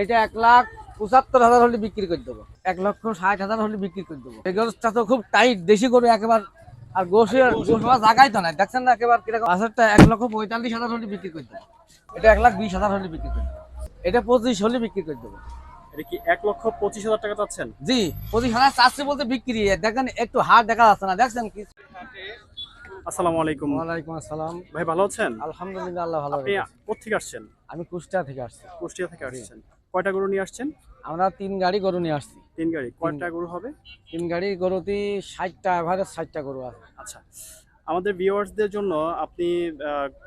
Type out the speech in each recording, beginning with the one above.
এটা এক লাখ পঁচাত্তর হাজার হলে বিক্রি করে দেবো। এক লক্ষ ষাট হাজার হলে বিক্রি করে দেবো। এই গরুটা তো খুব টাইট দেশি গরু একেবারে আর গোসে গোসবা জায়গায় তো নাই। দেখছেন না একেবারে কীরকম? বাজারটা এক লক্ষ পঁয়তাল্লিশ হাজার হলে বিক্রি করে দেবো। এটা এক লাখ বিশ হাজার হলে বিক্রি করে দেবো। এটা পঁচিশ হলে বিক্রি করে দেবো। এটা কি এক লক্ষ পঁচিশ হাজার টাকা চাচ্ছেন? জি পঁচিশ হাজার বলতে বিক্রি। দেখেন একটু হাট দেখা যাচ্ছে না। দেখছেন কি? আসসালামু আলাইকুম। ওয়ালাইকুম আসসালাম। ভাই ভালো আছেন? আলহামদুলিল্লাহ আল্লাহ ভালো আপনি। কোথেকে আসছেন? আমি কুষ্টিয়া থেকে আসছি। কুষ্টিয়া থেকে আসছেন। কয়টা গরু নিয়ে আসছেন? আমরা তিন গাড়ি গরু নিয়ে আসছি। তিন গাড়ি কয়টা গরু হবে? তিন গাড়ি গরুতে ষাটটা এভারেজ ষাটটা গরু আছে। আচ্ছা। আমাদের ভিউয়ার্সদের জন্য আপনি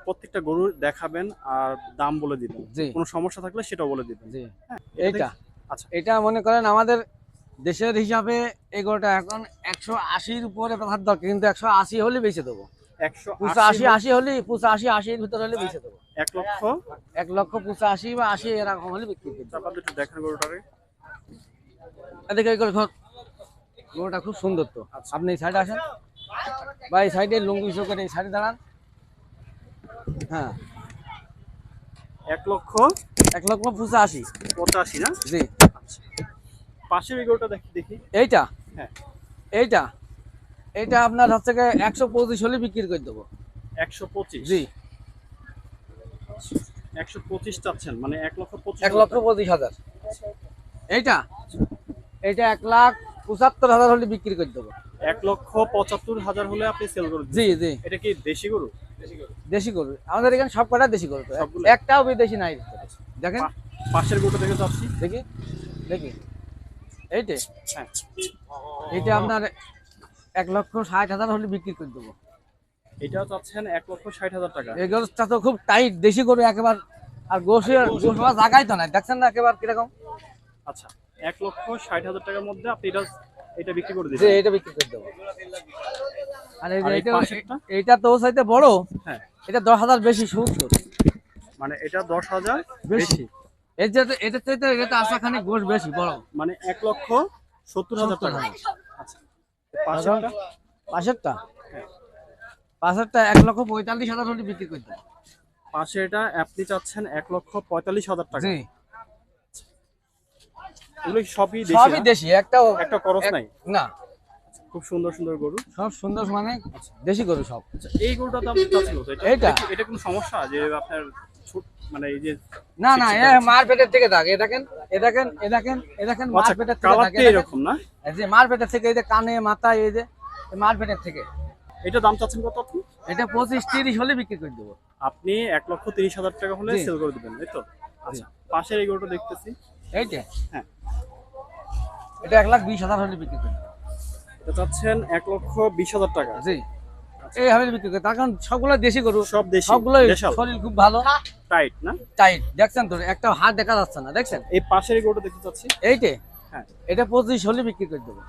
প্রত্যেকটা গরু দেখাবেন আর দাম বলে দিবেন। কোনো সমস্যা থাকলে সেটাও বলে দিবেন। জি। হ্যাঁ, এইটা। আচ্ছা। এটা মনে করেন আমাদের দেশের হিসাবে এই গরুটা এখন একশো আশির উপরে দরকার কিন্তু একশো আশি হলে বেঁচে দেবো। একশো আশি আশি হলে পুষা আশি আশির ভিতরে হলে বেঁচে দেবো। এক লক্ষ? এক লক্ষ পুষা আশি বা আশি এরকম হলে বিক্রি করে দেবো একটু দেখেন গরুটারে। এদিকে গরুটা খুব সুন্দর তো। আচ্ছা। আপনি এই সাইডে আসেন। বা এই সাইডে লুঙ্গি করে এই সাইডে দাঁড়ান। হ্যাঁ। এক লক্ষ? এক লক্ষ পুষা আশি পঁচাশি না? জি। আচ্ছা। পাশের এই গরুটা দেখি দেখি। এইটা? হ্যাঁ। এইটা? এইটা আপনার হচ্ছে একশো পঁচিশ হলে বিক্রি করে দেবো। একশো পঁচিশ? জি। একশো পঁচিশ চাচ্ছেন মানে এক লক্ষ পঁচিশ এক লক্ষ পঁচিশ হাজার। এইটা? এইটা এক লাখ পঁচাত্তর হাজার হলে বিক্রি করে দেবো। এক লক্ষ পঁচাত্তর হাজার হলে আপনি সেল করে দিবেন। জি জি। এটা কি দেশি গরু? দেশি গরু। আমাদের এখানে সব কটা দেশি গরু তো। একটাও বিদেশি নাই। দেখেন। পাশের গরুটা দেখে যাচ্ছি। দেখি। দেখি। এইটে? হ্যাঁ। এইটা আপনার এক লক্ষ ষাট হাজার হলে বিক্রি করে দেবো। এটাও চাচ্ছেন এক লক্ষ ষাট হাজার টাকা। এই গরুটা তো খুব টাইট দেশি গরু একেবারে আর গোসে গোসবা জায়গায় তো নাই। দেখছেন না একেবারে কীরকম? আচ্ছা এক লক্ষ ষাট হাজার টাকার মধ্যে আপনি এটা এটা বিক্রি করে দিবেন। এটা বিক্রি করে দেবো। আর এইটা তো চাইতে বড়। হ্যাঁ। এটা দশ হাজার বেশি সুন্দর মানে এটা দশ হাজার বেশি। এর যে এটা চাইতে এটা আশাখানি গোস বেশি বড়। মানে এক লক্ষ সত্তর হাজার টাকা। হাজার। আচ্ছা পাশেরটা? পাশেরটা? হ্যাঁ। পাশেরটা এক লক্ষ পঁয়তাল্লিশ হাজার হলে বিক্রি করে দেবো পাশে এটা আপনি চাচ্ছেন এক লক্ষ পঁয়তাল্লিশ হাজার টাকা। জি। এগুলো সবই দেশি সবই দেশি একটাও একটা খরচ নাই? না। খুব সুন্দর সুন্দর গরু। সব সুন্দর মানে দেশি গরু সব। আচ্ছা এই গরুটা দাম এটা এটা কোনো সমস্যা যে আপনার মানে এই যে না না এ মার থেকে এ দেখেন এ দেখেন এ এ আচ্ছা থেকে। এরকম না? এই যে মার পেটের থেকে এই যে কানে মাথায় এই যে মারপেটের থেকে। এটা দাম চাচ্ছেন কত আপনি? এটা পঁচিশ তিরিশ হলে বিক্রি করে দেবো। আপনি এক লক্ষ তিরিশ হাজার টাকা হলে সেল করে দিবেন তাই তো? আচ্ছা পাশের এই গরুটা দেখতেছি। এইটা হ্যাঁ। এটা এক লাখ বিশ হাজার হলে বিক্রি করে এটা চাচ্ছেন এক লক্ষ বিশ হাজার টাকা। জি। বিক্রি করে তার কারণ সবগুলো দেশি গরু সব দেশি সবগুলো শরীর খুব ভালো। টাইট না? টাইট দেখছেন তো একটা হাত দেখা যাচ্ছে না দেখছেন? এই পাশের গরুটা দেখতে চাচ্ছি। এইটে হ্যাঁ। এটা পঁচিশ হলে বিক্রি করে দেবো।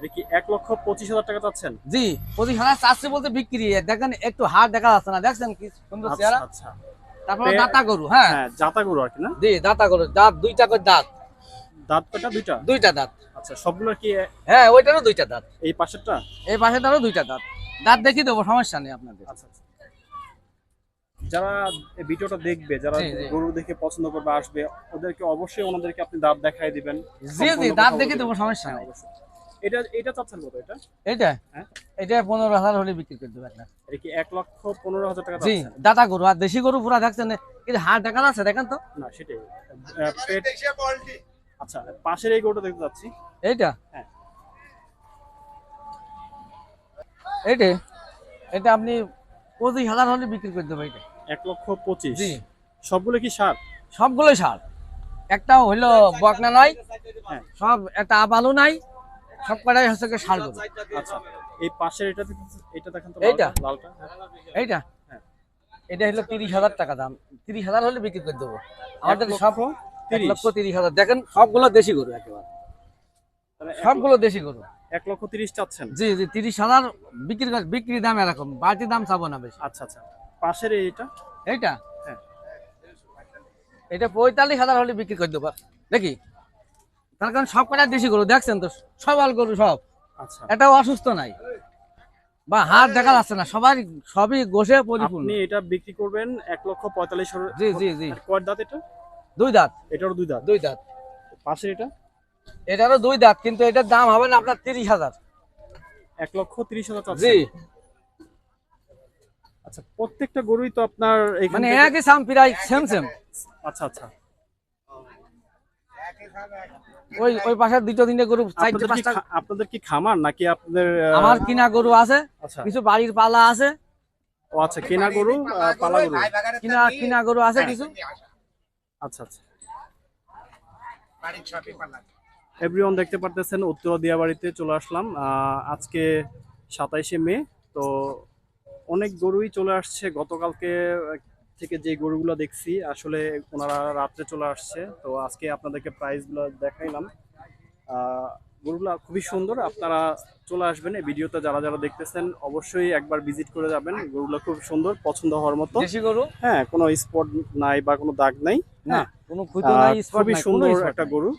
এটা কি এক লক্ষ পঁচিশ হাজার টাকা চাচ্ছেন? জি পঁচিশ হাজার চারশো বলতে বিক্রি। দেখেন একটু হাত দেখা যাচ্ছে না দেখছেন কি সুন্দর আচ্ছা চেহারা? আচ্ছা। তারপরে দাতা গরু হ্যাঁ। হ্যাঁ জাতা গরু আর কি না? জি দাতা গরু দাঁত দুইটা করে দাঁত। দাঁত পেটা দুইটা? দুইটা দাঁত। আচ্ছা সবগুলো কি হ্যাঁ ওইটারও দুইটা দাঁত। এই পাশেরটা? এই পাশেটারও দুইটা দাঁত। দাঁত দেখিয়ে দেবো সমস্যা নেই আপনাদের। আচ্ছা আচ্ছা। যারা এই ভিডিওটা দেখবে যারা। গরু দেখে পছন্দ করবে আসবে ওদেরকে অবশ্যই ওনাদেরকে আপনি দাঁত দেখাই দিবেন। জি জি দাঁত দেখিয়ে দেবো সমস্যা হ্যাঁ, নেই। অবশ্যই। এটা এটা চাচ্ছেন কত এটা? হ্যাঁ। এটা পনেরো হাজার হলে বিক্রি করে একটা এটা কি এক লক্ষ পনেরো হাজার টাকা জি? গরু আর দেশি গরু পুরা দেখছেন কিন্তু হাট দেখা যাচ্ছে দেখেন তো। না সেটাই। আচ্ছা পাশের এই গরুটা দেখতে যাচ্ছি। এইটা? হ্যাঁ। এইটা? এটা আপনি পঁচিশ হাজার হলে বিক্রি করে দেবো এটা এক লক্ষ পঁচিশ। জি। সবগুলো কি সার? সবগুলোই সার। একটাও হইল বকনা নাই হ্যাঁ। সব একটা আবালু নাই সব কটাই হচ্ছে গিয়ে সার গরু। আচ্ছা এই পাশের এটা এটা দেখেন তো এইটা? লালটা-। এইটা? হ্যাঁ। এটা হলো তিরিশ হাজার টাকা দাম। তিরিশ হাজার হলে বিক্রি করে দেবো। আমাদের সব এক। লক্ষ তিরিশ হাজার। দেখেন সবগুলো দেশি গরু একেবারে। সবগুলো দেশি গরু। এক লক্ষ তিরিশ চাচ্ছেন? জি জি তিরিশ হাজার বিক্রি করে- বিক্রি দাম এরকম। বাড়তি দাম চাবো না বেশি। আচ্ছা আচ্ছা। পাশের এইটা? এইটা? হ্যাঁ। এটা পঁয়তাল্লিশ হাজার হলে বিক্রি করে দেবো। দেখি তার কারণ সব কটা দেশি গরু দেখছেন তো? সবাল গরু সব। আচ্ছা। এটাও অসুস্থ নাই। বা হাত দেখা যাচ্ছে না সবাই সবই গোসে পরিপূর্ণ। আপনি এটা বিক্রি করবেন এক লক্ষ পঁয়তাল্লিশ জি জি জি। কয় দাঁত এটা? দুই দাঁত। এটারও দুই দাঁত? দুই দাঁত। পাশের এটা? এটারও দুই দাঁত কিন্তু এটার দাম হবে না আপনার তিরিশ হাজার। এক লক্ষ তিরিশ হাজার জি। আচ্ছা প্রত্যেকটা গরুই তো আপনার মানে একই সাম প্রায় সেম সেম আচ্ছা আচ্ছা। ওই ওই পাশে দুটো তিনটে গরু চারটে পাঁচটা আপনাদের কি খামার নাকি আপনাদের আমার কিনা গরু আছে আচ্ছা। কিছু বাড়ির পালা আছে। ও আচ্ছা কেনা গরু পালা গরু? কিনা কিনা গরু আছে কিছু। আচ্ছা আচ্ছা। এভরিওয়ান দেখতে পারতেছেন উত্তর দিয়াবাড়িতে চলে আসলাম। আহ, আজকে সাতাইশে মে তো অনেক গরুই চলে আসছে। গতকালকে থেকে যে গরুগুলো দেখছি আসলে ওনারা রাত্রে চলে আসছে। তো আজকে আপনাদেরকে প্রাইসগুলো দেখাইলাম। গরুগুলো খুবই সুন্দর। আপনারা চলে আসবেন এই ভিডিওতে যারা যারা দেখতেছেন অবশ্যই একবার ভিজিট করে যাবেন। গরুগুলো খুব সুন্দর পছন্দ হওয়ার মতো। দেশি গরু? হ্যাঁ কোনো স্পট নাই বা কোনো দাগ নাই না হ্যাঁ। কোনো ক্ষুতো নাই খুবই সুন্দর একটা গরু।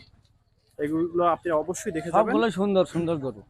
এগুলো আপনি অবশ্যই দেখে যাবেন। সবগুলো সুন্দর সুন্দর গরু।